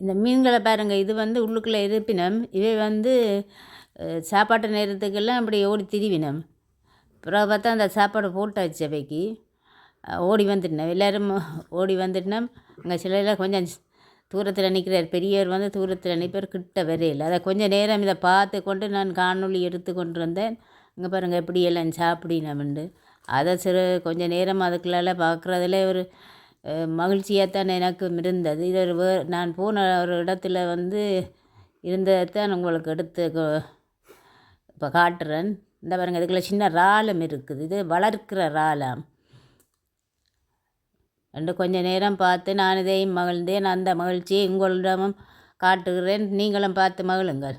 இந்த மீன்களை பாருங்கள் இது வந்து உள்ளுக்குள்ளே இருப்பினம். இவை வந்து சாப்பாட்டு நேரத்துக்கெல்லாம் அப்படி ஓடி திரிவினம். பிறகு பார்த்தா அந்த சாப்பாடு போட்டாச்சு அவைக்கு. ஓடி வந்துட்டேன் எல்லோரும் ஓடி வந்துட்டோம் அங்கே சிலையில் கொஞ்சம் தூரத்தில் நிற்கிறார் பெரியவர் வந்து தூரத்தில் நிற்பார் கிட்ட வரையில். அதை கொஞ்சம் நேரம் இதை பார்த்து கொண்டு நான் காணொளி எடுத்து கொண்டு வந்தேன். இங்கே பாருங்கள் எப்படி எல்லாம் சாப்பிடினமெண்டு அதை சிறு கொஞ்சம் நேரம் அதுக்குள்ளால பார்க்குறதுல ஒரு மகிழ்ச்சியாகத்தான் எனக்கு இருந்தது. இது ஒரு வே நான் போன ஒரு இடத்துல வந்து இருந்ததைத்தான் உங்களுக்கு எடுத்து இப்போ காட்டுறேன். இந்த பாருங்கள் இதுக்குள்ள சின்ன இறாலம் இருக்குது. இது வளர்க்கிற ராலம். ரெண்டு கொஞ்ச நேரம் பார்த்து நான் இதையும் மகிழ்ந்தேன். அந்த மகிழ்ச்சியை உங்களிடமும் காட்டுகிறேன். நீங்களும் பார்த்து மகிழுங்கள்.